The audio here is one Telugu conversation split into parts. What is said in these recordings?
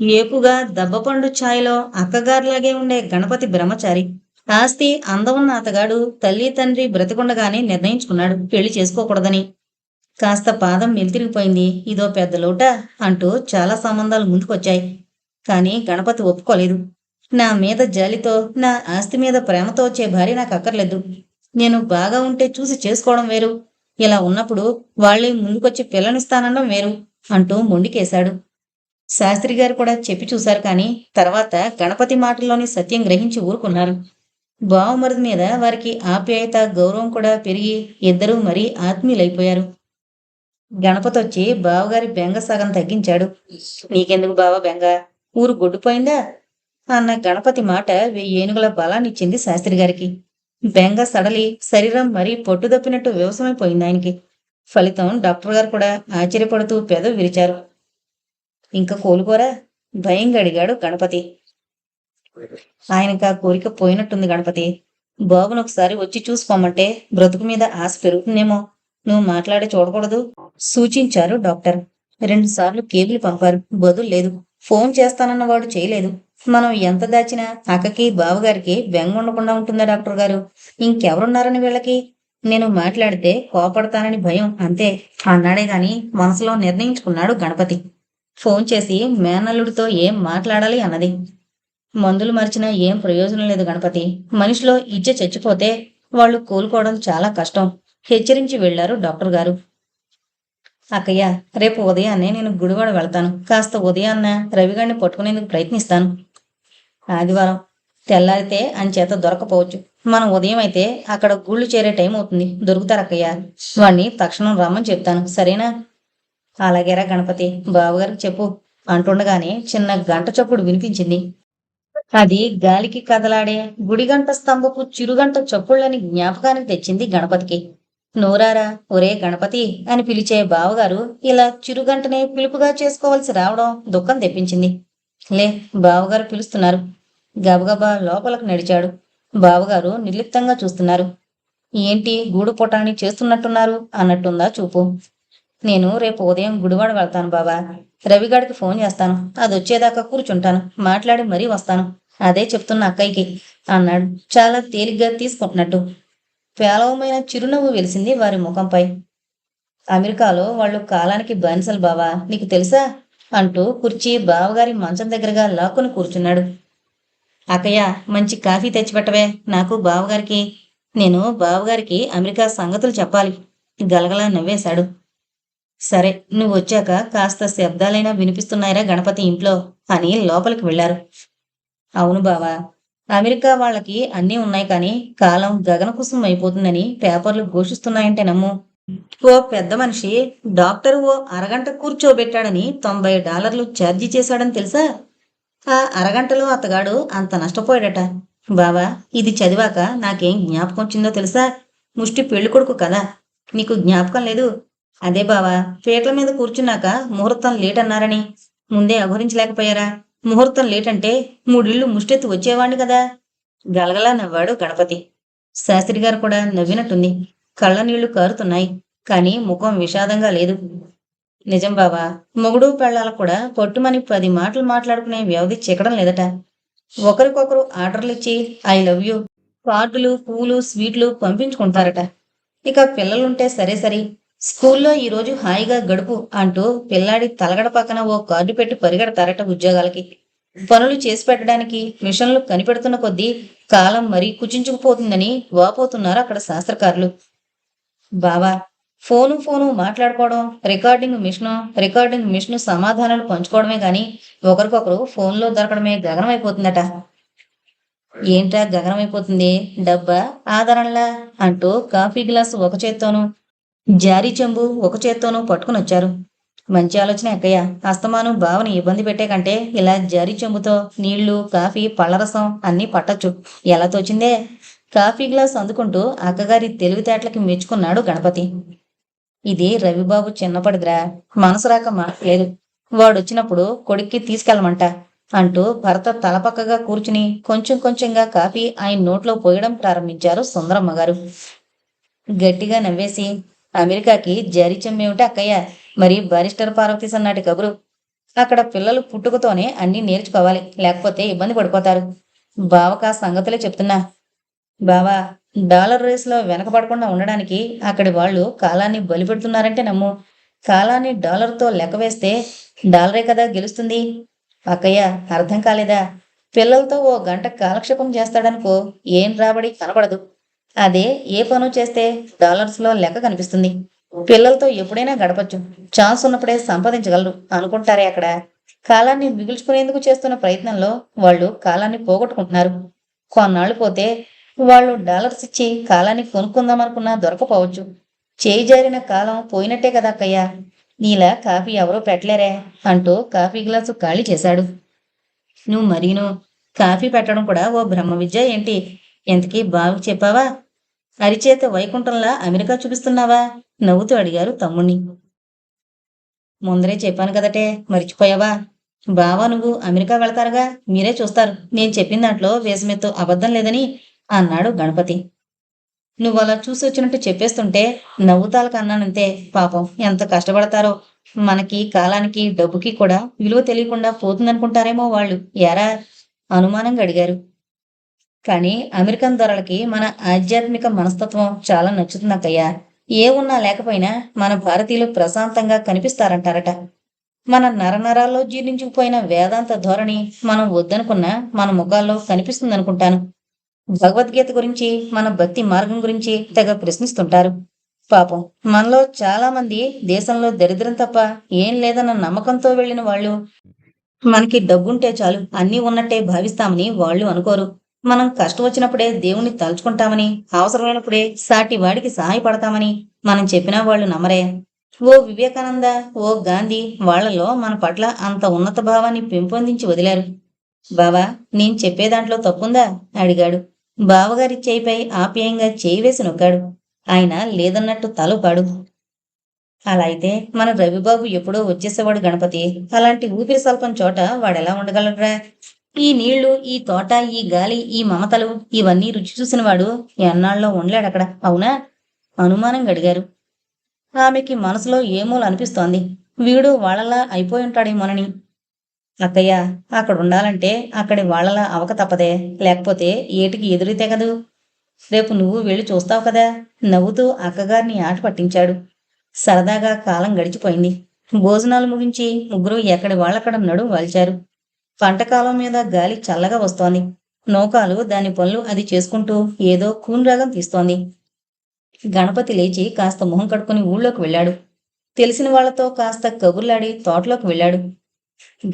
ఏపుగా దబ్బపండు ఛాయలో అక్కగారులాగే ఉండే గణపతి బ్రహ్మచారి. ఆస్తి అందమున్న అతగాడు తల్లి తండ్రి బ్రతికుండగానే నిర్ణయించుకున్నాడు. పెళ్ళి చేసుకోకూడదని. కాస్త పాదం మెలితిరిగిపోయింది. ఇదో పెద్ద లోట అంటూ చాలా సంబంధాలు ముందుకొచ్చాయి. కానీ గణపతి ఒప్పుకోలేదు. నా మీద జాలితో నా ఆస్తి మీద ప్రేమతో వచ్చే భార్య నాకు అక్కర్లేదు నేను బాగా ఉంటే చూసి చేసుకోవడం వేరు. ఇలా ఉన్నప్పుడు వాళ్ళే ముందుకొచ్చి పిల్లనిస్తానడం వేరు అంటూ మొండికేశాడు. శాస్త్రి గారు కూడా చెప్పి చూశారు కానీ తర్వాత గణపతి మాటల్లోని సత్యం గ్రహించి ఊరుకున్నారు. బావమరుది మీద వారికి ఆప్యాయత గౌరవం కూడా పెరిగి ఇద్దరూ మరీ ఆత్మీయులైపోయారు. గణపతి వచ్చి బావగారి బెంగ సగం తగ్గించాడు. నీకెందుకు బావ బెంగ? ఊరు గొడ్డుపోయిందా? అన్న గణపతి మాట వెయ్యి ఏనుగుల బలాన్నిచ్చింది శాస్త్రి గారికి. బెంగ సడలి శరీరం మరీ పొట్టుదప్పినట్టు వ్యవసమైపోయింది ఆయనకి. ఫలితం డాక్టర్ గారు కూడా ఆశ్చర్యపడుతూ పెదవి విరిచారు. ఇంకా కోలుకోరా? భయంగా అడిగాడు గణపతి. ఆయనకు ఆ కోరిక పోయినట్టుంది గణపతి. బాబును ఒకసారి వచ్చి చూసుకోమంటే బ్రతుకు మీద ఆశ పెరుగుతుందేమో. నువ్వు మాట్లాడే చూడకూడదు. సూచించారు డాక్టర్. రెండు సార్లు కేబుల్ పంపారు. బదులు లేదు. ఫోన్ చేస్తానన్న వాడు చేయలేదు. మనం ఎంత దాచినా అక్కకి బావగారికి బెంగ ఉండకుండా ఉంటుందా డాక్టర్ గారు? ఇంకెవరున్నారని వీళ్ళకి? నేను మాట్లాడితే కోపడతానని భయం అంతే. అన్నాడే గాని మనసులో నిర్ణయించుకున్నాడు గణపతి. ఫోన్ చేసి మేనల్లుడితో ఏం మాట్లాడాలి అన్నది. మందులు మరిచినా ఏం ప్రయోజనం లేదు గణపతి. మనిషిలో ఇచ్చ చచ్చిపోతే వాళ్ళు కోలుకోవడం చాలా కష్టం. హెచ్చరించి వెళ్ళారు డాక్టర్ గారు. అక్కయ్య రేపు ఉదయాన్నే నేను గుడివాడ వెళ్తాను. కాస్త ఉదయాన్న రవిగాడిని పట్టుకునేందుకు ప్రయత్నిస్తాను. ఆదివారం తెల్లారితే అంచేత దొరకపోవచ్చు. మనం ఉదయం అయితే అక్కడ గుళ్ళు చేరే టైం అవుతుంది. దొరుకుతారు అక్కయ్య వాణ్ణి తక్షణం రమ్మని చెప్తాను. సరేనా? అలాగేరా గణపతి బావగారికి చెప్పు అంటుండగానే చిన్న గంట చప్పుడు వినిపించింది. అది గాలికి కదలాడే గుడిగంట స్తంభపు చిరుగంట చప్పుళ్ళని జ్ఞాపకానికి తెచ్చింది గణపతికి. నోరారా ఒరే గణపతి అని పిలిచే బావగారు ఇలా చిరుగంటనే పిలుపుగా చేసుకోవలసి రావడం దుఃఖం తెప్పించింది. లే బావగారు పిలుస్తున్నారు. గబగబా లోపలకు నడిచాడు. బావగారు నిర్లిప్తంగా చూస్తున్నారు. ఏంటి గూడు పొటాని చేస్తున్నట్టున్నారు అన్నట్టుందా చూపు. నేను రేపు ఉదయం గుడివాడ వెళ్తాను బాబా. రవిగాడికి ఫోన్ చేస్తాను. అది వచ్చేదాకా కూర్చుంటాను. మాట్లాడి మరీ వస్తాను. అదే చెప్తున్న అక్కయ్యకి. అన్నాడు. చాలా తేలిగ్గా తీసుకుంటున్నట్టు. పేలవమైన చిరునవ్వు వెలిసింది వారి ముఖంపై. అమెరికాలో వాళ్ళు కాలానికి బానిసలు బావా. నీకు తెలుసా? అంటూ కుర్చీ బావగారి మంచం దగ్గరగా లాక్కుని కూర్చున్నాడు. అక్కయ్య మంచి కాఫీ తెచ్చిపెట్టవే. నాకు బావగారికి నేను బావగారికి అమెరికా సంగతులు చెప్పాలి. గలగలా నవ్వేశాడు. సరే నువ్వు వచ్చాక కాస్త శబ్దాలైనా వినిపిస్తున్నాయిరా గణపతి ఇంట్లో అని లోపలికి వెళ్ళారు అవును బావా అమెరికా వాళ్ళకి అన్నీ ఉన్నాయి కానీ కాలం గగనకుసం అయిపోతుందని పేపర్లు ఘోషిస్తున్నాయంటే నమ్ము. ఓ పెద్ద మనిషి డాక్టర్ ఓ అరగంట కూర్చోబెట్టాడని తొంభై డాలర్లు ఛార్జీ చేశాడని తెలుసా? ఆ అరగంటలో అతగాడు అంత నష్టపోయాడట. బావా ఇది చదివాక నాకేం జ్ఞాపకం వచ్చిందో తెలుసా? ముష్టి పెళ్ళి కొడుకు కదా. నీకు జ్ఞాపకం లేదు? అదే బావా పీటల మీద కూర్చున్నాక ముహూర్తం లేట్ అన్నారని. ముందే అఘోరించలేకపోయారా? ముహూర్తం లేటంటే మూడిళ్ళు ముష్టెత్తి వచ్చేవాణ్ణి కదా. గలగలా నవ్వాడు గణపతి. శాస్త్రి గారు కూడా నవ్వినట్టుంది. కళ్ళ నీళ్ళు కారుతున్నాయి కానీ ముఖం విషాదంగా లేదు. నిజం బావా మొగుడు పెళ్ళాలకు కూడా పొట్టుమని పది మాటలు మాట్లాడుకునే వ్యవధి చిక్కడం లేదట. ఒకరికొకరు ఆర్డర్లు ఇచ్చి ఐ లవ్ యూ కార్డులు పూలు స్వీట్లు పంపించుకుంటారట. ఇక పిల్లలుంటే సరే సరే స్కూల్లో ఈ రోజు హాయిగా గడుపు అంటూ పిల్లాడి తలగడ పక్కన ఓ కార్డు పెట్టి పరిగెడతారట ఉద్యోగాలకి. పనులు చేసి పెట్టడానికి మిషన్లు కనిపెడుతున్న కొద్దీ కాలం మరీ కుచించుకుపోతుందని వాపోతున్నారు అక్కడ శాస్త్రకారులు. బావా ఫోను ఫోను మాట్లాడుకోవడం రికార్డింగ్ మిషను రికార్డింగ్ మిషను సమాధానాలు పంచుకోవడమే కానీ ఒకరికొకరు ఫోన్లో దొరకడమే గగనమైపోతుందట. ఏంట్రా గగనమైపోతుంది? డబ్బా? ఆదరణలా? అంటూ కాఫీ గ్లాసు ఒక చేత్తోనూ జారీ చెంబు ఒక చేత్తోనూ పట్టుకుని వచ్చారు మంచి ఆలోచన అక్కయ్య. అస్తమాను బావని ఇబ్బంది పెట్టే కంటే ఇలా జారీ చెంబుతో నీళ్ళు కాఫీ పళ్ళరసం అన్నీ పట్టచ్చు. ఎలా తోచిందే? కాఫీ గ్లాస్ అందుకుంటూ అక్కగారి తెలివితేటలకి మెచ్చుకున్నాడు గణపతి. ఇది రవిబాబు చిన్నపడిదిరా మనసు రాక మాట్లేదు వాడొచ్చినప్పుడు కొడుక్కి తీసుకెళ్ళమంట అంటూ భర్త తలపక్కగా కూర్చుని కొంచెం కొంచెంగా కాఫీ ఆయన నోట్లో పోయడం ప్రారంభించారు సుందరమ్మ గారు గట్టిగా నవ్వేసి అమెరికాకి జారీ చెమ్మేమిటి అక్కయ్య మరి బారిస్టర్ పార్వతి సన్నాటి కబురు. అక్కడ పిల్లలు పుట్టుకతోనే అన్నీ నేర్చుకోవాలి లేకపోతే ఇబ్బంది పడిపోతారు. బావక సంగతులే చెప్తున్నా. బావా డాలర్ రేస్లో వెనకబడకుండా ఉండడానికి అక్కడి వాళ్ళు కాలాన్ని బలిపెడుతున్నారంటే నమ్ము. కాలాన్ని డాలర్తో లెక్క వేస్తే డాలరే కదా గెలుస్తుంది. అక్కయ్య అర్థం కాలేదా? పిల్లలతో ఓ గంట కాలక్షేపం చేస్తాడనుకో ఏం రాబడి కనపడదు అదే ఏ పను చేస్తే డాలర్స్లో లెక్క కనిపిస్తుంది? పిల్లలతో ఎప్పుడైనా గడపచ్చు. ఛాన్స్ ఉన్నప్పుడే సంపాదించగలరు అనుకుంటారే అక్కడ. కాలాన్ని మిగుల్చుకునేందుకు చేస్తున్న ప్రయత్నంలో వాళ్ళు కాలాన్ని పోగొట్టుకుంటున్నారు. కొన్నాళ్ళు పోతే వాళ్ళు డాలర్స్ ఇచ్చి కాలాన్ని కొనుక్కుందామనుకున్నా దొరకపోవచ్చు. చేయి జారిన కాలం పోయినట్టే కదా అక్కయ్య. నీలా కాఫీ ఎవరూ పెట్టలేరే అంటూ కాఫీ గ్లాసు ఖాళీ చేశాడు. నువ్వు మరీను. కాఫీ పెట్టడం కూడా ఓ బ్రహ్మ విద్య ఏంటి? ఎంతకీ బావి చెప్పావా? అరిచేత వైకుంఠంలా అమెరికా చూపిస్తున్నావా? నవ్వుతూ అడిగారు తమ్ముణ్ణి. ముందరే చెప్పాను కదటే మర్చిపోయావా? బావా నువ్వు అమెరికా వెళ్తారుగా మీరే చూస్తారు. నేను చెప్పిన దాంట్లో వేసమెత్తు అబద్ధం లేదని అన్నాడు గణపతి. నువ్వు అలా చూసి వచ్చినట్టు చెప్పేస్తుంటే నవ్వుతాలకు అన్నానంతే. పాపం ఎంత కష్టపడతారో. మనకి కాలానికి డబ్బుకి కూడా విలువ తెలియకుండా పోతుందనుకుంటారేమో వాళ్ళు. ఎరా? అనుమానంగా అడిగారు. కానీ అమెరికన్ ధరలకి మన ఆధ్యాత్మిక మనస్తత్వం చాలా నచ్చుతుందక్కయ్యా ఏ ఉన్నా లేకపోయినా మన భారతీయులు ప్రశాంతంగా కనిపిస్తారంటారట. మన నరనరాల్లో జీర్ణించుకుపోయిన వేదాంత ధోరణి మనం వద్దనుకున్నా మన ముఖాల్లో కనిపిస్తుందనుకుంటాను. భగవద్గీత గురించి మన భక్తి మార్గం గురించి తెగ ప్రశ్నిస్తుంటారు. పాపం మనలో చాలా మంది దేశంలో దరిద్రం తప్ప ఏం లేదన్న నమ్మకంతో వెళ్ళిన వాళ్ళు మనకి డబ్బుంటే చాలు అన్నీ ఉన్నట్టే భావిస్తామని వాళ్ళు అనుకోరు. మనం కష్టం వచ్చినప్పుడే దేవుణ్ణి తలుచుకుంటామని అవసరమైనప్పుడే సాటి వాడికి సహాయపడతామని మనం చెప్పినా వాళ్ళు నమ్మరే. ఓ వివేకానంద ఓ గాంధీ వాళ్ళలో మన పట్ల అంత ఉన్నత భావాన్ని పెంపొందించి వదిలారు. బావా నేను చెప్పే దాంట్లో తప్పుందా? అడిగాడు. బావగారి చేయిపై ఆప్యాయంగా చేయి వేసి నొక్కాడు. ఆయన లేదన్నట్టు తలపాడు. అలా అయితే మన రవిబాబు ఎప్పుడో వచ్చేసేవాడు గణపతి. అలాంటి ఊపిరి సల్పం చోట వాడెలా ఉండగలరా ఈ నీళ్ళు ఈ తోట ఈ గాలి ఈ మమతలు ఇవన్నీ రుచి చూసిన వాడు ఎన్నాళ్ళలో ఉండలేడు అక్కడ. అవునా? అనుమానం గడిగారు. ఆమెకి మనసులో ఏమోలు అనిపిస్తోంది. వీడు వాళ్ళలా అయిపోయి ఉంటాడేమోనని అక్కయ్య అక్కడ ఉండాలంటే అక్కడి వాళ్ళలా అవక తప్పదే. లేకపోతే ఏటికి ఎదురైతే కదూ? రేపు నువ్వు వెళ్ళి చూస్తావు కదా? నవ్వుతూ అక్కగారిని ఆట పట్టించాడు. సరదాగా కాలం గడిచిపోయింది. భోజనాలు ముగించి ముగ్గురు ఎక్కడి వాళ్ళక్కడ నడుము వాల్చారు. పంటకాలం మీద గాలి చల్లగా వస్తోంది. నౌకాలు దాని పనులు అది చేసుకుంటూ ఏదో కూన్రాగం తీస్తోంది. గణపతి లేచి కాస్త మొహం కడుక్కుని ఊళ్ళోకి వెళ్ళాడు. తెలిసిన వాళ్ళతో కాస్త కబుర్లాడి తోటలోకి వెళ్ళాడు.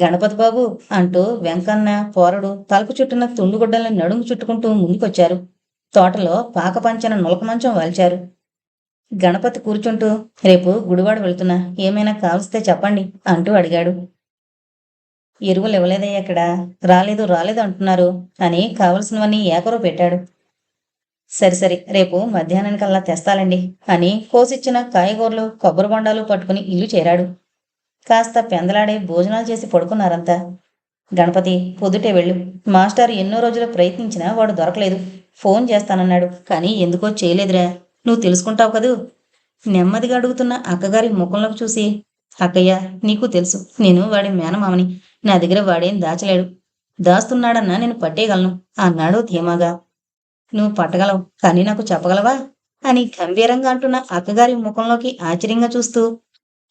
గణపతి బాబు అంటూ వెంకన్న పోరడు తలుపు చుట్టున తుండుగుడ్డలను నడుము చుట్టుకుంటూ ముందుకొచ్చారు. తోటలో పాకపంచన నులక మంచం వాల్చారు. గణపతి కూర్చుంటూ రేపు గుడివాడ వెళ్తున్నా ఏమైనా కావలిస్తే చెప్పండి అంటూ అడిగాడు. ఎరువులు ఇవ్వలేదయ్యా ఇక్కడ. రాలేదు రాలేదు అంటున్నారు. అని కావలసినవన్నీ ఏకరో పెట్టాడు. సరి సరి రేపు మధ్యాహ్నానికల్లా తెస్తాలండి. అని కోసిచ్చిన కాయగూరలు కొబ్బరి బొండాలు పట్టుకుని ఇల్లు చేరాడు. కాస్త పెందలాడే భోజనాలు చేసి పడుకున్నారంతా. గణపతి పొద్దుటే వెళ్ళు. మాస్టర్ ఎన్నో రోజులు ప్రయత్నించినా వాడు దొరకలేదు. ఫోన్ చేస్తానన్నాడు. కానీ ఎందుకో చేయలేదురా. నువ్వు తెలుసుకుంటావు కదూ? నెమ్మదిగా అడుగుతున్న అక్కగారి ముఖంలోకి చూసి అక్కయ్య నీకు తెలుసు. నేను వాడి మేనమామని. నా దగ్గర వాడేం దాచలేడు. దాస్తున్నాడన్నా నేను పట్టేయగలను అన్నాడు ధీమాగా. నువ్వు పట్టగలవు కానీ నాకు చెప్పగలవా? అని గంభీరంగా అంటున్న అక్కగారి ముఖంలోకి ఆశ్చర్యంగా చూస్తూ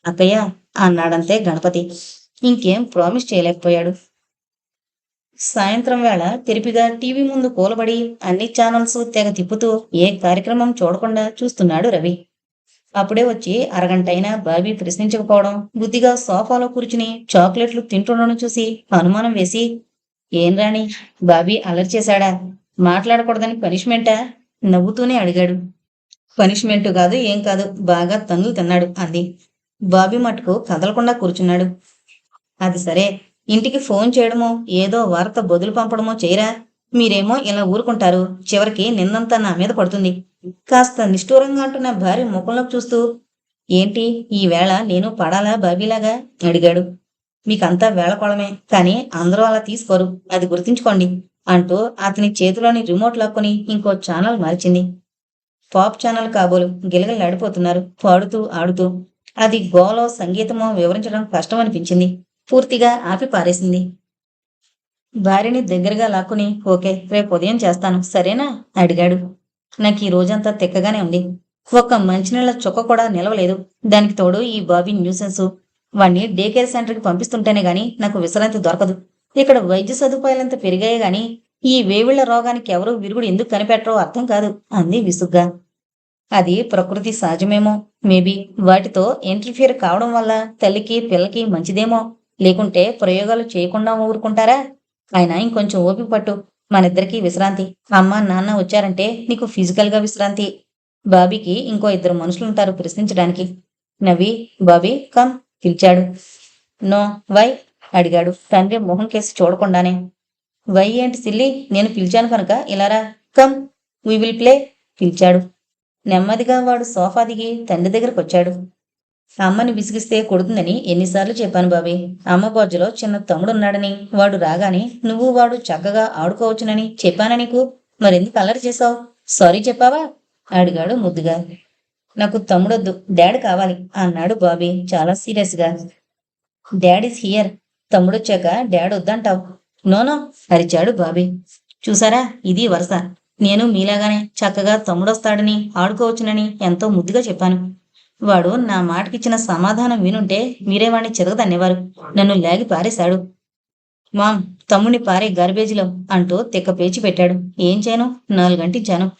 అక్కయ్య అన్నాడంతే గణపతి. ఇంకేం ప్రామిస్ చేయలేకపోయాడు. సాయంత్రం వేళ తిరిపిగా టీవీ ముందు కూలబడి అన్ని ఛానల్స్ తెగ తిప్పుతూ ఏ కార్యక్రమం చూడకుండా చూస్తున్నాడు రవి. అప్పుడే వచ్చి అరగంటైనా బాబీ ప్రశ్నించకపోవడం బుద్ధిగా సోఫాలో కూర్చుని చాక్లెట్లు తింటుండడం చూసి అనుమానం వేసి ఏం రాణి బాబీ అలర్ చేశాడా? మాట్లాడకూడదని పనిష్మెంటా? నవ్వుతూనే అడిగాడు. పనిష్మెంట్ కాదు ఏం కాదు బాగా తన్నులు తిన్నాడు అంది. బాబీ మటుకు కదలకుండా కూర్చున్నాడు. అది సరే ఇంటికి ఫోన్ చేయడమో ఏదో వార్త బదులు పంపడమో చేయరా? మీరేమో ఇలా ఊరుకుంటారు. చివరికి నిన్నంతా నా మీద పడుతుంది. కాస్త నిష్ఠూరంగా అంటున్న భార్య ముఖంలోకి చూస్తూ ఏంటి ఈ వేళ నేను పడాలా బాబీలాగా? అడిగాడు. మీకంతా వేళకోళమే కానీ అందరూ అలా తీసుకోరు. అది గుర్తుంచుకోండి అంటూ అతని చేతిలోని రిమోట్ లాక్కొని ఇంకో ఛానల్ మార్చింది. పాప్ ఛానల్ కాబోలు గిలగలాడిపోతున్నారు పాడుతూ ఆడుతూ. అది గోలో సంగీతమో వివరించడం కష్టం అనిపించింది పూర్తిగా ఆపి పారేసింది భార్యని దగ్గరగా లాక్కుని ఓకే రేపు ఉదయం చేస్తాను. సరేనా? అడిగాడు. నాకు ఈ రోజంతా తిక్కగానే ఉంది. ఒక్క మంచినీళ్ళ చుక్క కూడా నిలవలేదు. దానికి తోడు ఈ బాబీ న్యూసెన్స్. వాణ్ణి డే కేర్ సెంటర్కి పంపిస్తుంటేనే గాని నాకు విశ్రాంతి దొరకదు. ఇక్కడ వైద్య సదుపాయాలంత పెరిగాయే గాని ఈ వేవిళ్ళ రోగానికి ఎవరూ విరుగుడు ఎందుకు కనిపెట్టరో అర్థం కాదు అంది విసుగ్గా. అది ప్రకృతి సహజమేమో. మేబీ వాటితో ఇంటర్ఫియర్ కావడం వల్ల తల్లికి పిల్లకి మంచిదేమో. లేకుంటే ప్రయోగాలు చేయకుండా ఊరుకుంటారా? ఆయన ఇంకొంచెం ఓపిక పట్టు. మనిద్దరికీ విశ్రాంతి. అమ్మ నాన్న వచ్చారంటే నీకు ఫిజికల్గా విశ్రాంతి. బాబీకి ఇంకో ఇద్దరు మనుషులుంటారు ప్రశ్నించడానికి. నవ్వి బాబీ కమ్ పిలిచాడు. No why? అడిగాడు. తండ్రి మొహం కేసి చూడకుండానే. వై ఏంటి సిల్లి? నేను పిలిచాను కనుక ఇలారా కమ్ వీ విల్ ప్లే పిలిచాడు. నెమ్మదిగా వాడు సోఫా దిగి తండ్రి దగ్గరకు వచ్చాడు అమ్మని విసిగిస్తే కొడుతుందని ఎన్నిసార్లు చెప్పాను బాబీ. అమ్మ బొజ్జలో చిన్న తమ్ముడున్నాడని. వాడు రాగానే నువ్వు వాడు చక్కగా ఆడుకోవచ్చునని చెప్పానా నీకు? మరెందుకు అల్లరి చేశావు? సారీ చెప్పావా? అడిగాడు ముద్దుగా. నాకు తమ్ముడొద్దు డాడ్ కావాలి అన్నాడు బాబీ చాలా సీరియస్గా. డాడ్ ఇస్ హియర్ తమ్ముడొచ్చాక డాడ్ వద్దంటావు. నోనో అరిచాడు బాబీ. చూసారా ఇది వరుస. నేను మీలాగానే చక్కగా తమ్ముడొస్తాడని ఆడుకోవచ్చునని ఎంతో ముద్దుగా చెప్పాను. వాడు నా మాటకిచ్చిన సమాధానం వినుంటే మీరే వాణ్ణి చిరగదన్నేవారు నన్ను లాగి పారేశాడు. మామ్ తమ్ముని పారే గార్బేజీలో అంటూ తెక్క పేచి పెట్టాడు. ఏం చేయను నాలుగంటించాను.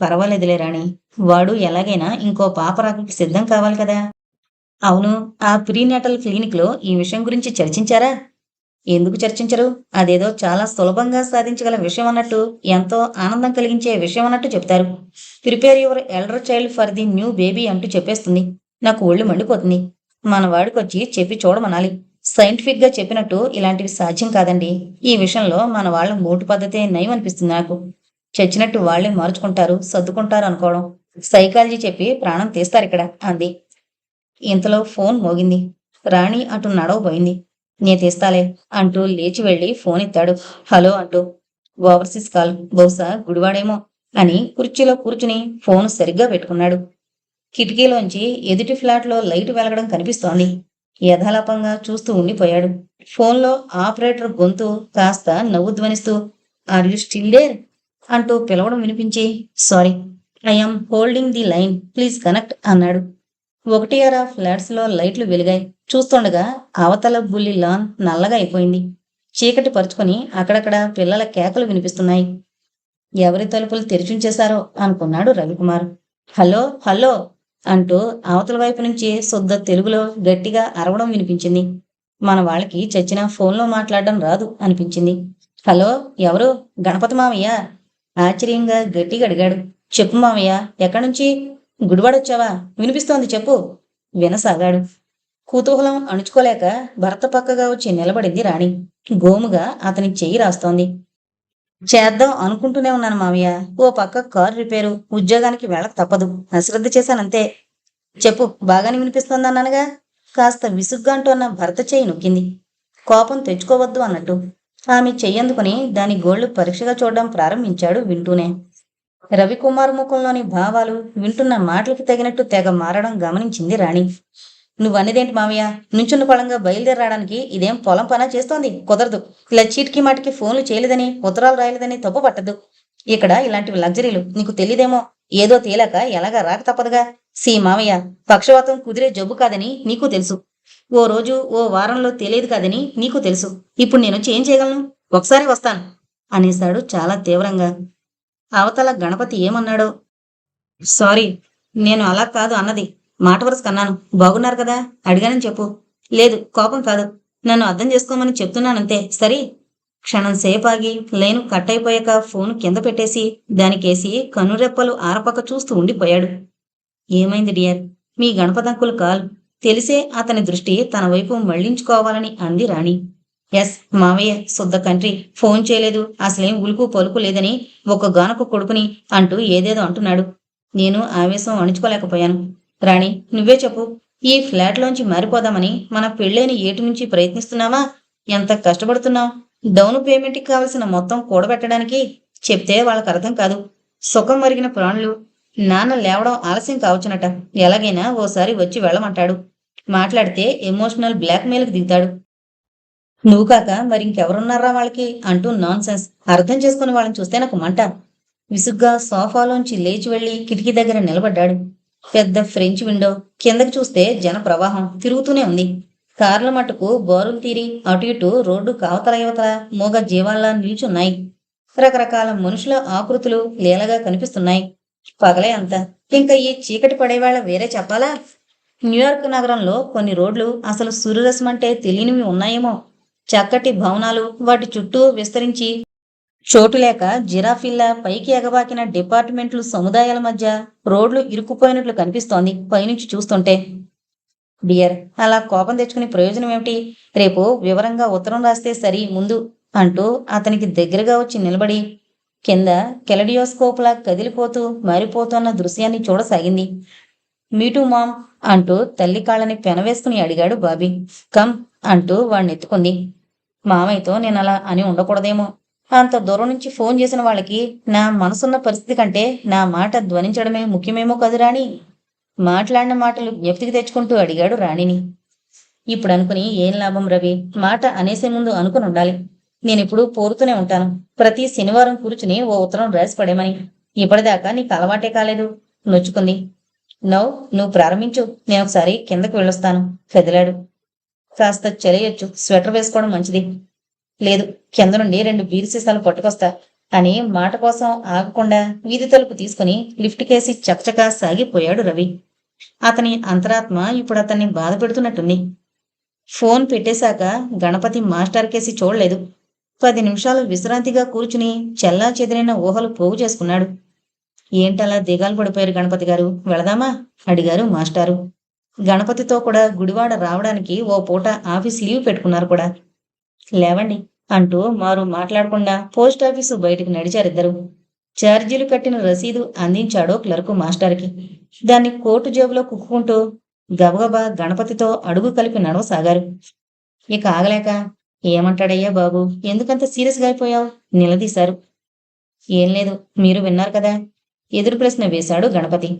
పర్వాలేదులే రాణి. వాడు ఎలాగైనా ఇంకో పాపరాకకి సిద్ధం కావాలి కదా? అవును. ఆ ప్రీనేటల్ క్లినిక్లో ఈ విషయం గురించి చర్చించారా? ఎందుకు చర్చించరు? అదేదో చాలా సులభంగా సాధించగల విషయం అన్నట్టు ఎంతో ఆనందం కలిగించే విషయం అన్నట్టు చెప్తారు. Prepare your elder child for the new baby అంటూ చెప్పేస్తుంది. నాకు ఒళ్ళు మండిపోతుంది. మన వాడికొచ్చి చెప్పి చూడమనాలి. సైంటిఫిక్గా చెప్పినట్టు ఇలాంటివి సాధ్యం కాదండి. ఈ విషయంలో మన వాళ్ళ మూటు పద్ధతే నయం అనిపిస్తుంది నాకు. చచ్చినట్టు వాళ్ళే మార్చుకుంటారు సర్దుకుంటారు అనుకోవడం. సైకాలజీ చెప్పి ప్రాణం తీస్తారు ఇక్కడ అంది. ఇంతలో ఫోన్ మోగింది. రాణి అటు నడవబోయింది. నే తీస్తాలే అంటూ లేచి వెళ్ళి ఫోన్ ఎత్తాడు. హలో అంటూ ఓవర్సీస్ కాల్ బహుశా గుడివాడేమో అని కుర్చీలో కూర్చుని ఫోన్ సరిగ్గా పెట్టుకున్నాడు. కిటికీలోంచి ఎదుటి ఫ్లాట్లో లైట్ వెలగడం కనిపిస్తోంది. యథాలాపంగా చూస్తూ ఉండిపోయాడు. ఫోన్లో ఆపరేటర్ గొంతు కాస్త నవ్వు ధ్వనిస్తూ ఆర్ యు స్టిల్ దేర్? అంటూ పిలవడం వినిపించి sorry I'm holding the line please connect అన్నాడు. ఒకటి అర ఫ్లాట్స్లో లైట్లు వెలిగాయి. చూస్తుండగా అవతల బుల్లి లాన్ నల్లగా అయిపోయింది. చీకటి పరుచుకొని అక్కడక్కడ పిల్లల కేకలు వినిపిస్తున్నాయి. ఎవరి తలుపులు తెరిచుంచేశారో అనుకున్నాడు రవికుమార్. హలో హలో అంటూ అవతల వైపు నుంచి శుద్ధ తెలుగులో గట్టిగా అరవడం వినిపించింది. మన వాళ్ళకి చచ్చిన ఫోన్లో మాట్లాడడం రాదు అనిపించింది. హలో ఎవరు? గణపతి మామయ్య? ఆశ్చర్యంగా గట్టిగా అడిగాడు. చెప్పు మామయ్య ఎక్కడి నుంచి? గుడివాడొచ్చావా? వినిపిస్తోంది చెప్పు. వినసాగాడు. కుతూహలం అణుచుకోలేక భర్త పక్కగా వచ్చి నిలబడింది రాణి. గోముగా అతని చెయ్యి రాస్తోంది. చేద్దాం అనుకుంటూనే ఉన్నాను మావయ్య. ఓ పక్క కారు రిపేరు. ఉద్యోగానికి వెళ్ళక తప్పదు. అశ్రద్ధ చేశానంతే. చెప్పు బాగానే వినిపిస్తోందన్నానుగా? కాస్త విసుగ్గా అంటూ అన్న భర్త చెయ్యి నొక్కింది. కోపం తెచ్చుకోవద్దు అన్నట్టు. ఆమె చెయ్యందుకుని దాని గోళ్ళు పరీక్షగా చూడడం ప్రారంభించాడు వింటూనే. రవికుమార్ ముఖంలోని భావాలు వింటున్న మాటలకు తగినట్టు తెగ మారడం గమనించింది రాణి. నువ్వన్నదేంటి మామయ్య? నుంచున్న పళంగా బయలుదేరడానికి ఇదేం పొలం పనా చేస్తోంది? కుదరదు. ఇలా చీటికి మాటికి ఫోన్లు చేయలేదని ఉత్తరాలు రాయలేదని తప్పు పట్టదు. ఇక్కడ ఇలాంటివి లగ్జరీలు. నీకు తెలియదేమో ఏదో తేలాక ఎలాగా రాక తప్పదుగా? సి మావయ్య పక్షవాతం కుదిరే జబ్బు కాదని నీకు తెలుసు. ఓ రోజు ఓ వారంలో తెలియదు కాదని నీకు తెలుసు. ఇప్పుడు నేనొచ్చి ఏం చేయగలను? ఒకసారి వస్తాను అనేశాడు చాలా తీవ్రంగా. అవతల గణపతి ఏమన్నాడో? సారీ నేను అలా కాదు అన్నది. మాట వరుస కన్నాను. బాగున్నారు కదా? అడిగానని చెప్పు. లేదు కోపం కాదు. నన్ను అర్థం చేసుకోమని చెప్తున్నానంతే. సరే. క్షణం సేపాగి లేను కట్ అయిపోయాక ఫోన్ కింద పెట్టేసి దానికేసి కనురెప్పలు ఆరపక్క చూస్తూ ఉండిపోయాడు. ఏమైంది డియర్? మీ గణపతంకులు కాల్. తెలిసే అతని దృష్టి తన వైపు మళ్ళించుకోవాలని అంది రాణి. ఎస్ మావయ్య శుద్ధ కంట్రి ఫోన్ చేయలేదు. అసలేం ఉలుకు పలుకు లేదని ఒక గానకు కొడుకుని అంటూ ఏదేదో అంటున్నాడు. నేను ఆవేశం అణుచుకోలేకపోయాను. రాణి నువ్వే చెప్పు. ఈ ఫ్లాట్లోంచి మారిపోదామని మన పెళ్ళైన ఏటి నుంచి ప్రయత్నిస్తున్నావా? ఎంత కష్టపడుతున్నావు? డౌన్ పేమెంట్కి కావలసిన మొత్తం కూడబెట్టడానికి చెప్తే వాళ్ళకి అర్థం కాదు. సుఖం మరిగిన ప్రాణులు. నాన్న లేవడం ఆలస్యం కావచ్చునట. ఎలాగైనా ఓసారి వచ్చి వెళ్ళమంటాడు. మాట్లాడితే ఎమోషనల్ బ్లాక్మెయిల్కి దిగుతాడు. నువ్వు కాక మరి ఇంకెవరున్నారా వాళ్ళకి అంటూ నాన్ సెన్స్ అర్థం చేసుకుని వాళ్ళని చూస్తే నాకు మంట. విసుగ్గా సోఫాలోంచి లేచి వెళ్ళి కిటికీ దగ్గర నిలబడ్డాడు. పెద్ద ఫ్రెంచ్ విండో. కిందకి చూస్తే జన ప్రవాహం. తిరుగుతూనే ఉంది. కార్ల మట్టుకు బోరులు తీరి అటు ఇటు రోడ్డు కావతల యువతల మూగ జీవాల్లా నిల్చున్నాయి. రకరకాల మనుషుల ఆకృతులు లీలగా కనిపిస్తున్నాయి. పగలే అంత. ఇంకా ఈ చీకటి పడేవాళ్ళ వేరే చెప్పాలా? న్యూయార్క్ నగరంలో కొన్ని రోడ్లు అసలు సూర్యరశ్మి అంటే తెలియనివి ఉన్నాయేమో. చక్కటి భవనాలు వాటి చుట్టూ విస్తరించి చోటు లేక జిరాఫిల్లా పైకి ఎగబాకిన డిపార్ట్మెంట్లు సముదాయాల మధ్య రోడ్లు ఇరుక్కుపోయినట్లు కనిపిస్తోంది పైనుంచి చూస్తుంటే. డియర్ అలా కోపం తెచ్చుకునే ప్రయోజనం ఏమిటి? రేపు వివరంగా ఉత్తరం రాస్తే సరి ముందు అంటూ అతనికి దగ్గరగా వచ్చి నిలబడి కింద కెలడియోస్కోప్లా కదిలిపోతూ మారిపోతున్న దృశ్యాన్ని చూడసాగింది. మీటూ మామ్ అంటూ తల్లి కాళ్ళని పెనవేసుకుని అడిగాడు బాబీ. కమ్ అంటూ వాణ్ణి ఎత్తుకుంది మామయ్యతో నేను అలా అని ఉండకూడదేమో. అంత దూరం నుంచి ఫోన్ చేసిన వాళ్ళకి నా మనసున్న పరిస్థితి కంటే నా మాట ధ్వనించడమే ముఖ్యమేమో కదు రాణి. మాట్లాడిన మాటలు జ్ఞప్తికి తెచ్చుకుంటూ అడిగాడు రాణిని. ఇప్పుడు అనుకుని ఏం లాభం రవి? మాట అనేసే ముందు అనుకుని ఉండాలి. నేనిప్పుడు పోరుతూనే ఉంటాను. ప్రతి శనివారం కూర్చుని ఓ ఉత్తరం రాసి పడేమని. ఇప్పటిదాకా నీకు అలవాటే కాలేదు నొచ్చుకుంది. నవ్వు నువ్వు ప్రారంభించు. నేను ఒకసారి కిందకు వెళ్ళొస్తాను కదిలాడు. కాస్త చెలయొచ్చు. స్వెటర్ వేసుకోవడం మంచిది. లేదు కింద నుండి రెండు బీర్ సీసాలు పట్టుకొస్తా అని మాట కోసం ఆగకుండా వీధి తలుపు తీసుకుని లిఫ్ట్ కేసి చకచకా సాగిపోయాడు రవి. అతని అంతరాత్మ ఇప్పుడు అతన్ని బాధ పెడుతున్నట్టుంది. ఫోన్ పెట్టేశాక గణపతి మాస్టర్ కేసి చూడలేదు. పది నిమిషాలు విశ్రాంతిగా కూర్చుని చెల్లా చెదిరిన ఊహలు పోగు చేసుకున్నాడు. ఏంటలా దిగాలు పడిపోయారు గణపతి గారు? వెళదామా? అడిగారు మాస్టారు. గణపతితో కూడా గుడివాడ రావడానికి ఓ పూట ఆఫీస్ లీవ్ పెట్టుకున్నారు కూడా. లేవండి అంటూ మారు మాట్లాడకుండా పోస్ట్ ఆఫీసు బయటికి నడిచారిద్దరు ఛార్జీలు కట్టిన రసీదు అందించాడో క్లర్కు మాస్టర్కి. దాన్ని కోటు జేబులో కుక్కుంటూ గబగబా గణపతితో అడుగు కలిపి నడవసాగారు. ఇక ఆగలేక ఏమంటాడయ్యా బాబు ఎందుకంత సీరియస్గా అయిపోయావు? నిలదీశారు. ఏం లేదు మీరు విన్నారు కదా? ఎదురు ప్రశ్న వేశాడు గణపతి.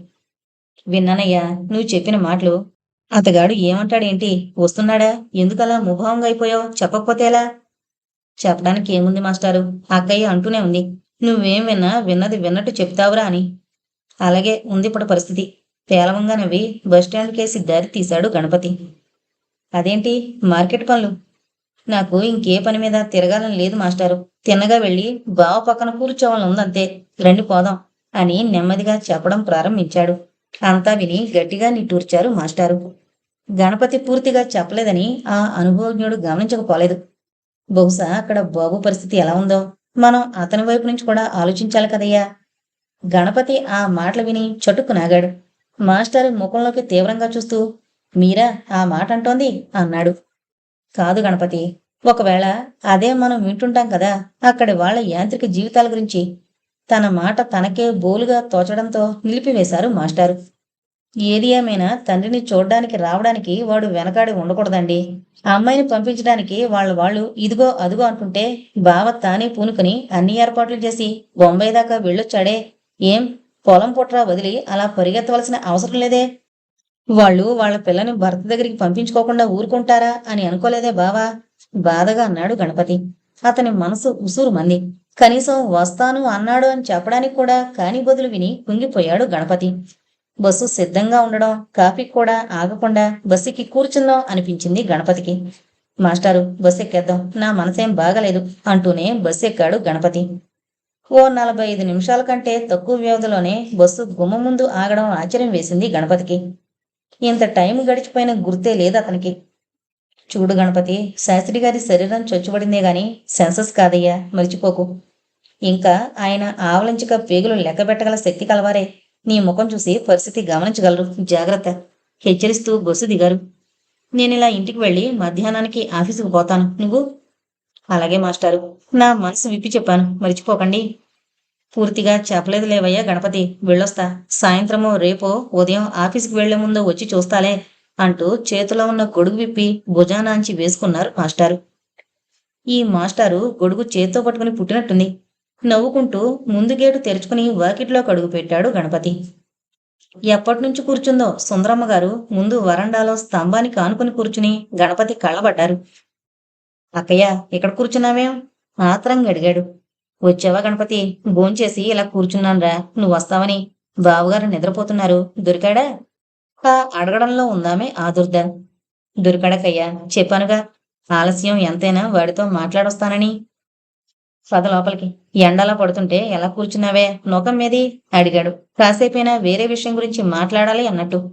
విన్నానయ్యా నువ్వు చెప్పిన మాటలు. అతగాడు ఏమంటాడేంటి? వస్తున్నాడా? ఎందుకలా ముభావంగా అయిపోయావు? చెప్పకపోతే ఎలా? చెప్పడానికి ఏముంది మాస్టారు? అక్కయ్య అంటూనే ఉంది. నువ్వేం విన్నా విన్నది విన్నట్టు చెప్తావురా అని. అలాగే ఉంది ఇప్పుడు పరిస్థితి. పేలవంగా నవ్వి బస్టాండ్ కేసి దారి తీశాడు గణపతి. అదేంటి? మార్కెట్ పనులు? నాకు ఇంకే పని మీద తిరగాలని లేదు మాస్టారు. తిన్నగా వెళ్ళి బావ పక్కన కూర్చోవాలని ఉందంతే. రండి పోదాం అని నెమ్మదిగా చెప్పడం ప్రారంభించాడు. అంతా విని గట్టిగా నిట్టూర్చారు మాస్టారు. గణపతి పూర్తిగా చెప్పలేదని ఆ అనుభవజ్ఞుడు గమనించకపోలేదు. బహుశా అక్కడ బాబు పరిస్థితి ఎలా ఉందో మనం అతని వైపు నుంచి కూడా ఆలోచించాలి కదయ్యా. గణపతి ఆ మాటలు విని చటుక్కునాగాడు మాస్టర్ ముఖంలోకి తీవ్రంగా చూస్తూ మీరా ఆ మాట అంటోంది? అన్నాడు. కాదు గణపతి. ఒకవేళ అదే మనం వింటుంటాం కదా అక్కడి వాళ్ళ యాంత్రిక జీవితాల గురించి తన మాట తనకే బోలుగా తోచడంతో నిలిపివేశారు మాస్టారు. ఏది ఏమైనా తండ్రిని చూడడానికి రావడానికి వాడు వెనకాడి ఉండకూడదండి. ఆ అమ్మాయిని పంపించడానికి వాళ్ళ వాళ్ళు ఇదిగో అదిగో అంటుంటే బావ తానే పూనుకుని అన్ని ఏర్పాట్లు చేసి బొంబాయి దాకా వెళ్ళొచ్చాడే. ఏం? పొలం పుట్రా వదిలి అలా పరిగెత్తవలసిన అవసరం లేదే? వాళ్ళు వాళ్ళ పిల్లని భర్త దగ్గరికి పంపించుకోకుండా ఊరుకుంటారా అని అనుకోలేదే బావా? బాధగా అన్నాడు గణపతి. అతని మనసు ఉసూరు మంది కనీసం వస్తాను అన్నాడు అని చెప్పడానికి కూడా కాని బదులు విని కుంగిపోయాడు గణపతి. బస్సు సిద్ధంగా ఉండడం కాఫీ కూడా ఆగకుండా బస్సుకి కూర్చుందాం అనిపించింది గణపతికి. మాస్టారు బస్సు ఎక్కేద్దాం. నా మనసేం బాగలేదు అంటూనే బస్సు ఎక్కాడు గణపతి. ఓ నలభై ఐదు నిమిషాల కంటే తక్కువ వ్యవధిలోనే బస్సు గుమ్మ ముందు ఆగడం ఆశ్చర్యం వేసింది గణపతికి. ఇంత టైం గడిచిపోయిన గుర్తే లేదు అతనికి. చూడు గణపతి శాస్త్రి గారి శరీరం చొచ్చుబడిందే గాని సెన్సస్ కాదయ్యా మర్చిపోకు. ఇంకా ఆయన ఆవలించక పేగులు లెక్కబెట్టగల శక్తి కలవారే. నీ ముఖం చూసి పరిస్థితి గమనించగలరు. జాగ్రత్త. హెచ్చరిస్తూ బొస్సు దిగారు. నేను ఇలా ఇంటికి వెళ్ళి మధ్యాహ్నానికి ఆఫీసుకు పోతాను. నువ్వు? అలాగే మాస్టారు. నా మనసు విప్పి చెప్పాను. మర్చిపోకండి. పూర్తిగా చెప్పలేదు లేవయ్యా గణపతి. వెళ్ళొస్తా. సాయంత్రమో రేపో ఉదయం ఆఫీస్కి వెళ్ళే ముందు వచ్చి చూస్తాలే. అంటూ చేతిలో ఉన్న గొడుగు విప్పి భుజానాంచి వేసుకున్నారు మాస్టారు. ఈ మాస్టారు గొడుగు చేత్తో పట్టుకుని పుట్టినట్టుంది. నవ్వుకుంటూ ముందు గేటు తెరుచుకుని వాకిట్లో కడుగు పెట్టాడు గణపతి. ఎప్పటినుంచి కూర్చుందో సుందరమ్మ గారు ముందు వరండాలో స్తంభానికి ఆనుకుని కూర్చుని గణపతి కళ్ళబడ్డారు. అక్కయ్య ఇక్కడ కూర్చున్నావేం? ఆత్రంగా అడిగాడు వచ్చావా గణపతి? భోంచేసి ఇలా కూర్చున్నాన్రా. నువ్వు వస్తావని. బావగారు నిద్రపోతున్నారు. దొరికాడా? అడగడంలో ఉందామే ఆదుర్ద. దొరికాడకయ్యా చెప్పానుగా ఆలస్యం ఎంతైనా వాడితో మాట్లాడొస్తానని. పద లోపలికి. ఎండలా పడుతుంటే ఎలా కూర్చున్నావే? నోకం మీది? అడిగాడు. కాసేపైనా వేరే విషయం గురించి మాట్లాడాలి అన్నట్టు.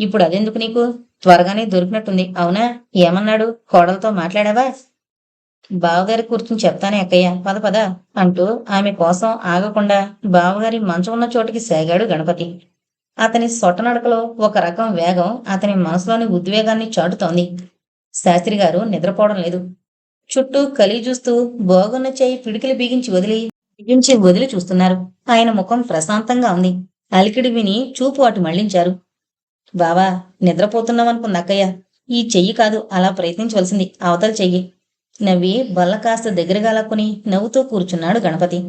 ఇప్పుడు అదెందుకు నీకు? త్వరగానే దొరికినట్టుంది అవునా? ఏమన్నాడు? కోడలతో మాట్లాడావా? బావగారి కూర్చుని చెప్తానే అక్కయ్య. పద పద అంటూ ఆమె కోసం ఆగకుండా బావగారి మంచం ఉన్న చోటికి సాగాడు గణపతి. అతని సొట్టనడకలో ఒక రకం వేగం అతని మనసులోని ఉద్వేగాన్ని చాటుతోంది. శాస్త్రి గారు నిద్రపోవడం లేదు. చుట్టూ కలి చూస్తూ బోగున్న చేయి పిడికిలు బిగించి వదిలి బిగించి వదిలి చూస్తున్నారు. ఆయన ముఖం ప్రశాంతంగా ఉంది. అలికిడి విని చూపు అటు మళ్ళించారు. బావా నిద్రపోతున్నావనుకుంది అక్కయ్య. ఈ చెయ్యి కాదు అలా ప్రయత్నించవలసింది. అవతల చెయ్యి. నవ్వి బల్ల కాస్త దగ్గరగా లాక్కుని నవ్వుతూ కూర్చున్నాడు గణపతి.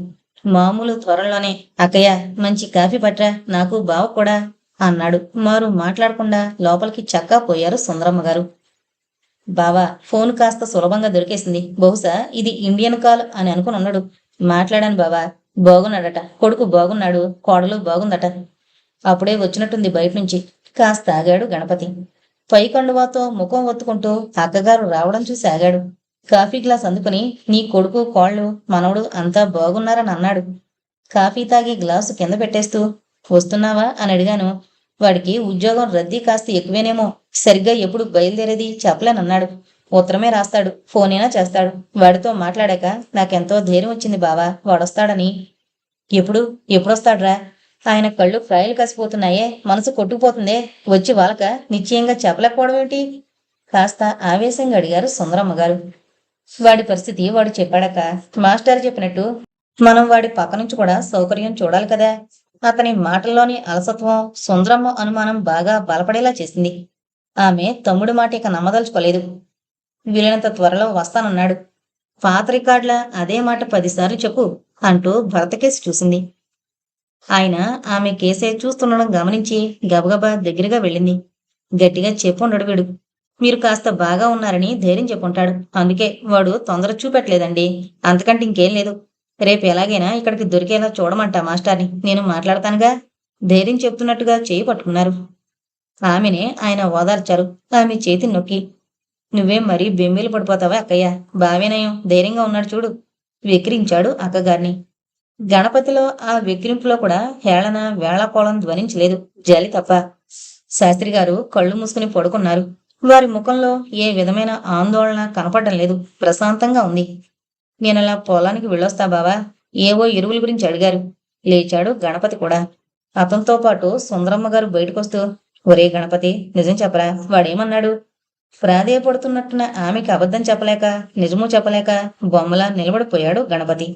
మామూలు త్వరలోనే అక్కయ్య మంచి కాఫీ పట్రా నాకు బావ కూడా అన్నాడు. మారు మాట్లాడకుండా లోపలికి చక్కా పోయారు సుందరమ్మ గారు. బావా ఫోన్ కాస్త సులభంగా దొరికేసింది. బహుశా ఇది ఇండియన్ కాల్ అని అనుకుని ఉన్నాడు మాట్లాడాను బావా. బాగున్నాడట. కొడుకు బాగున్నాడు. కోడలు బాగుందట. అప్పుడే వచ్చినట్టుంది బయట నుంచి. కాస్త ఆగాడు గణపతి. పై కండువాతో ముఖం ఒత్తుకుంటూ అక్కగారు రావడం చూసి ఆగాడు. కాఫీ గ్లాస్ అందుకుని నీ కొడుకు కోళ్ళు మనవడు అంతా బాగున్నారని అన్నాడు. కాఫీ తాగి గ్లాసు కింద పెట్టేస్తూ వస్తున్నావా? అని అడిగాను. వాడికి ఉద్యోగం రద్దీ కాస్త ఎక్కువేనేమో. సరిగ్గా ఎప్పుడు బయలుదేరేది చెప్పలేనన్నాడు ఉత్తరమే రాస్తాడు. ఫోనైనా చేస్తాడు. వాడితో మాట్లాడాక నాకెంతో ధైర్యం వచ్చింది బావా. వాడొస్తాడని. ఎప్పుడు? ఎప్పుడొస్తాడ్రా? ఆయన కళ్ళు ఫ్రైలు కసిపోతున్నాయే. మనసు కొట్టుకుపోతుందే. వచ్చి వాళ్ళక నిశ్చయంగా చెప్పలేకపోవడం ఏంటి కాస్త ఆవేశంగా అడిగారు సుందరమ్మ గారు వాడి పరిస్థితి వాడు చెప్పాడక మాస్టర్ చెప్పినట్టు మనం వాడి పక్క నుంచి కూడా సౌకర్యం చూడాలి కదా. అతని మాటల్లోని అలసత్వం సుందరమ్మ అనుమానం బాగా బలపడేలా చేసింది. ఆమె తమ్ముడి మాట ఇక నమ్మదలుచుకోలేదు. వీలైనంత త్వరలో వస్తానన్నాడు. పాత రికార్డుల అదే మాట పదిసార్లు చెప్పు అంటూ భరతకేసి చూసింది. ఆయన ఆమె కేసే చూస్తుండడం గమనించి గబగబా దగ్గరగా వెళ్ళింది. గట్టిగా చెప్పుండడు వీడు. మీరు కాస్త బాగా ఉన్నారని ధైర్యం చెప్పుంటాడు. అందుకే వాడు తొందర చూపెట్టలేదండి. అంతకంటే ఇంకేం లేదు. రేపు ఎలాగైనా ఇక్కడికి దొరికేలా చూడమంటా మాస్టర్ని. నేను మాట్లాడతానుగా? ధైర్యం చెప్తున్నట్టుగా చేయి పట్టుకున్నారు. ఆమెనే ఆయన ఓదార్చారు. ఆమె చేతి నొక్కి నువ్వేం మరీ బెంబీలు పడిపోతావా అక్కయ్య? బావేనయం? ధైర్యంగా ఉన్నాడు చూడు. వెక్కిరించాడు అక్కగారిని. గణపతిలో ఆ వెక్కిరింపులో కూడా హేళన వేళకోళం ధ్వనించలేదు. జాలి తప్ప శాస్త్రి గారు కళ్ళు మూసుకుని పడుకున్నారు. వారి ముఖంలో ఏ విధమైన ఆందోళన కనపడడం లేదు. ప్రశాంతంగా ఉంది. నేనలా పొలానికి వెళ్ళొస్తా బావా. ఏవో ఎరువుల గురించి అడిగారు. లేచాడు గణపతి కూడా. అతనితో పాటు సుందరమ్మ గారు బయటకొస్తూ ఒరే గణపతి నిజం చెప్పరా? వాడేమన్నాడు? ప్రాధేయపడుతున్నట్టున ఆమెకి అబద్ధం చెప్పలేక నిజము చెప్పలేక బొమ్మలా నిలబడిపోయాడు గణపతి.